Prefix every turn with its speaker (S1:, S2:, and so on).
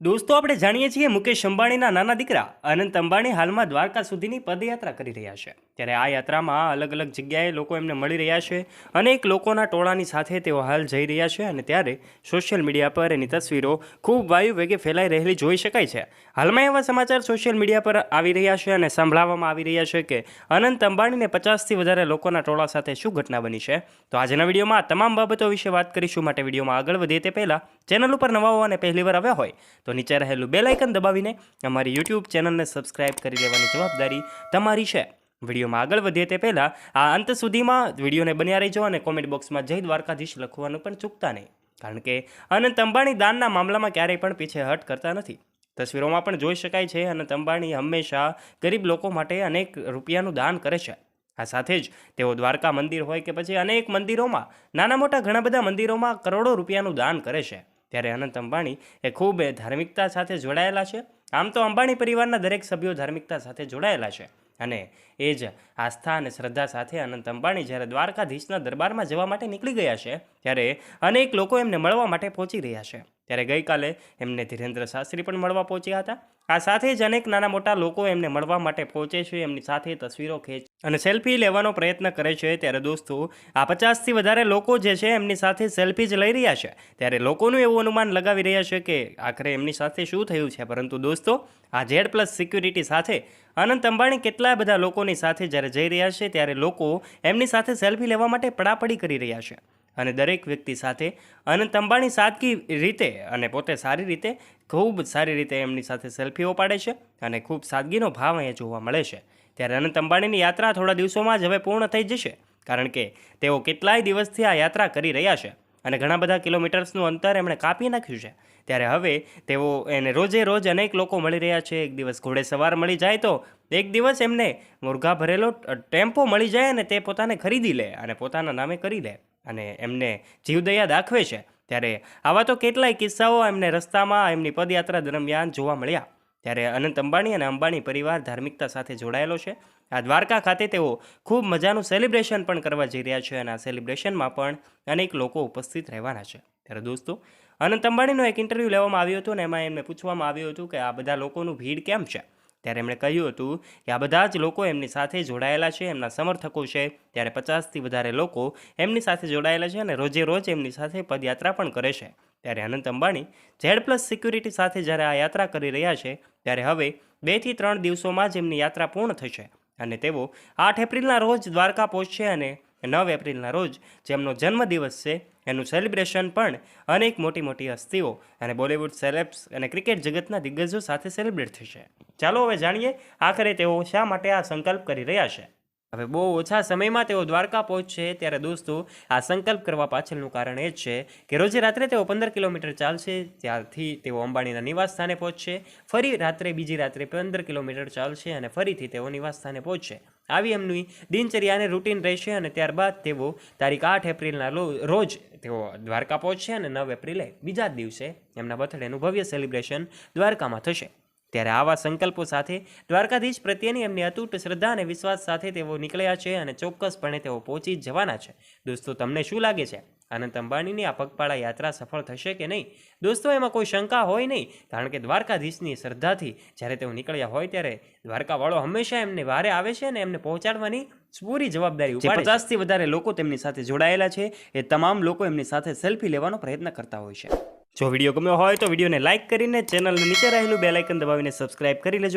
S1: દોસ્તો, આપણે જાણીએ છીએ મુકેશ અંબાણીના નાના દીકરા અનંત અંબાણી હાલમાં દ્વારકા સુધીની પદયાત્રા કરી રહ્યા છે. ત્યારે આ યાત્રામાં અલગ અલગ જગ્યાએ લોકો એમને મળી રહ્યા છે અનેક લોકોના ટોળાની સાથે તેઓ હાલ જઈ રહ્યા છે અને ત્યારે સોશિયલ મીડિયા પર એની તસવીરો ખૂબ વાયુ વેગે ફેલાઈ રહેલી જોઈ શકાય છે. હાલમાં એવા સમાચાર સોશિયલ મીડિયા પર આવી રહ્યા છે અને સંભળાવવામાં આવી રહ્યા છે કે અનંત અંબાણીને પચાસથી વધારે લોકોના ટોળા સાથે શું ઘટના બની છે? તો આજના વિડીયોમાં આ તમામ બાબતો વિશે વાત કરીશું. માટે વિડીયોમાં આગળ વધીએ તે પહેલાં ચેનલ ઉપર નવા હોવાને પહેલીવાર આવ્યા હોય, તો નીચે રહેલું બેલ આઇકન દબાવીને અમારી યુટ્યુબ ચેનલને સબસ્ક્રાઇબ કરી લેવાની જવાબદારી તમારી છે. વિડીયોમાં આગળ વધીએ તે પહેલાં, આ અંત સુધીમાં વિડીયોને બન્યા રહેજો અને કોમેન્ટ બોક્સમાં જય દ્વારકાધીશ લખવાનું પણ ચૂકતા નહીં. કારણ કે અનંત અંબાણી દાનના મામલામાં ક્યારેય પણ પીછેહટ કરતા નથી. તસવીરોમાં પણ જોઈ શકાય છે, અનંત અંબાણી હંમેશા ગરીબ લોકો માટે અનેક રૂપિયાનું દાન કરે છે. આ સાથે જ તેઓ દ્વારકા મંદિર હોય કે પછી અનેક મંદિરોમાં, નાના મોટા ઘણા બધા મંદિરોમાં કરોડો રૂપિયાનું દાન કરે છે. ત્યારે અનંત અંબાણી એ ખૂબ ધાર્મિકતા સાથે જોડાયેલા છે. આમ તો અંબાણી પરિવારના દરેક સભ્યો ધાર્મિકતા સાથે જોડાયેલા છે અને એ જ આસ્થા અને શ્રદ્ધા સાથે અનંત અંબાણી જ્યારે દ્વારકાધીશના દરબારમાં જવા માટે નીકળી ગયા છે, ત્યારે અનેક લોકો એમને મળવા માટે પહોંચી રહ્યા છે. ત્યારે ગઈકાલે એમને ધીરેન્દ્ર શાસ્ત્રી પણ મળવા પહોંચ્યા હતા. આ સાથે જ અનેક નાના મોટા લોકો એમને મળવા માટે પહોંચે છે. એમની સાથે તસવીરો ખેંચ અને સેલ્ફી લેવાનો પ્રયત્ન કરે છે. ત્યારે દોસ્તો, આ પચાસથી વધારે લોકો જે છે એમની સાથે સેલ્ફી જ લઈ રહ્યા છે. ત્યારે લોકોનું એવું અનુમાન લગાવી રહ્યા છે કે આખરે એમની સાથે શું થયું છે. પરંતુ દોસ્તો, આ ઝેડ પ્લસ સિક્યુરિટી સાથે અનંત અંબાણી કેટલા બધા લોકોની સાથે જ્યારે જઈ રહ્યા છે, ત્યારે લોકો એમની સાથે સેલ્ફી લેવા માટે પડાપડી કરી રહ્યા છે. અને દરેક વ્યક્તિ સાથે અનંત અંબાણી સાદગી રીતે અને પોતે સારી રીતે, ખૂબ સારી રીતે એમની સાથે સેલ્ફીઓ પાડે છે અને ખૂબ સાદગીનો ભાવ અહીંયા જોવા મળે છે. ત્યારે અનંત અંબાણીની યાત્રા થોડા દિવસોમાં જ હવે પૂર્ણ થઈ જશે, કારણ કે તેઓ કેટલાય દિવસથી આ યાત્રા કરી રહ્યા છે અને ઘણા બધા કિલોમીટર્સનું અંતર એમણે કાપી નાખ્યું છે. ત્યારે હવે તેઓ એને રોજે રોજ અનેક લોકો મળી રહ્યા છે. એક દિવસ ઘોડે સવાર મળી જાય તો એક દિવસ એમને મુરઘા ભરેલો ટેમ્પો મળી જાય અને તે પોતાને ખરીદી લે અને પોતાના નામે કરી લે અને એમને જીવદયા દાખવે છે. ત્યારે આવા તો કેટલાય કિસ્સાઓ એમને રસ્તામાં, એમની પદયાત્રા દરમિયાન જોવા મળ્યા. ત્યારે અનંત અંબાણી અને અંબાણી પરિવાર ધાર્મિકતા સાથે જોડાયેલો છે. આ દ્વારકા ખાતે તેઓ ખૂબ મજાનું સેલિબ્રેશન પણ કરવા જઈ રહ્યા છે અને આ સેલિબ્રેશનમાં પણ અનેક લોકો ઉપસ્થિત રહેવાના છે. ત્યારે દોસ્તો, અનંત અંબાણીનો એક ઇન્ટરવ્યૂ લેવામાં આવ્યો હતો ને એમાં એમને પૂછવામાં આવ્યું હતું કે આ બધા લોકોનું ભીડ કેમ છે? ત્યારે એમણે કહ્યું હતું કે આ બધા જ લોકો એમની સાથે જોડાયેલા છે, એમના સમર્થકો છે. ત્યારે પચાસથી વધારે લોકો એમની સાથે જોડાયેલા છે અને રોજે રોજ એમની સાથે પદયાત્રા પણ કરે છે. ત્યારે Anant Ambani Z plus security સાથે જ્યારે આ યાત્રા કરી રહ્યા છે, ત્યારે હવે બેથી ત્રણ દિવસોમાં જ એમની યાત્રા પૂર્ણ થશે અને તેઓ આઠ એપ્રિલના રોજ દ્વારકા પહોંચશે અને નવ એપ્રિલના રોજ જેમનો જન્મદિવસ છે, એનું સેલિબ્રેશન પણ અનેક મોટી મોટી હસ્તીઓ અને બોલિવૂડ સેલેબ્સ અને ક્રિકેટ જગતના દિગ્ગજો સાથે સેલિબ્રેટ થશે. ચાલો હવે જાણીએ, આખરે તેઓ શા માટે આ સંકલ્પ કરી રહ્યા છે? હવે બહુ ઓછા સમયમાં તેઓ દ્વારકા પહોંચશે ત્યારે દોસ્તો આ સંકલ્પ કરવા પાછળનું કારણ એ છે કે રોજે રાત્રે તેઓ પંદર કિલોમીટર ચાલશે, ત્યારથી તેઓ અંબાણીના નિવાસ સ્થાને પહોંચશે, ફરી રાત્રે બીજી રાત્રે પંદર કિલોમીટર ચાલશે અને ફરીથી તેઓ નિવાસ સ્થાને પહોંચશે. આવી એમની દિનચર્યાને રૂટીન રહેશે અને ત્યારબાદ તેઓ તારીખ આઠ એપ્રિલના રોજ તેઓ દ્વારકા પહોંચશે અને નવ એપ્રિલે બીજા દિવસે એમના બર્થડેનું ભવ્ય સેલિબ્રેશન દ્વારકામાં થશે. ત્યારે આવા સંકલ્પો સાથે દ્વારકાધીશ પ્રત્યેની એમની અતૂટ શ્રદ્ધા અને વિશ્વાસ સાથે તેઓ નીકળ્યા છે અને ચોક્કસપણે તેઓ પહોંચી જવાના છે. દોસ્તો તમને શું લાગે છે? અનંત અંબાણીની આ પગપાળા યાત્રા સફળ થશે કે નહીં? દોસ્તો એમાં કોઈ શંકા હોય નહીં? કારણ કે દ્વારકાધીશની શ્રદ્ધાથી જ્યારે તેઓ નીકળ્યા હોય ત્યારે દ્વારકાવાળો હંમેશા એમને વારે આવે છે અને એમને પહોંચાડવાની પૂરી જવાબદારી ઉપાડે પચાસથી વધારે લોકો તેમની સાથે જોડાયેલા છે. એ તમામ લોકો એમની સાથે સેલ્ફી લેવાનો પ્રયત્ન કરતા હોય છે. જો વીડિયો ગમ્યો હોય તો વિડીયોને લાઇક કરીને ચેનલને નીચે રહેલું બેલાઇકન દબાવીને સબસ્ક્રાઇબ કરી લેજો.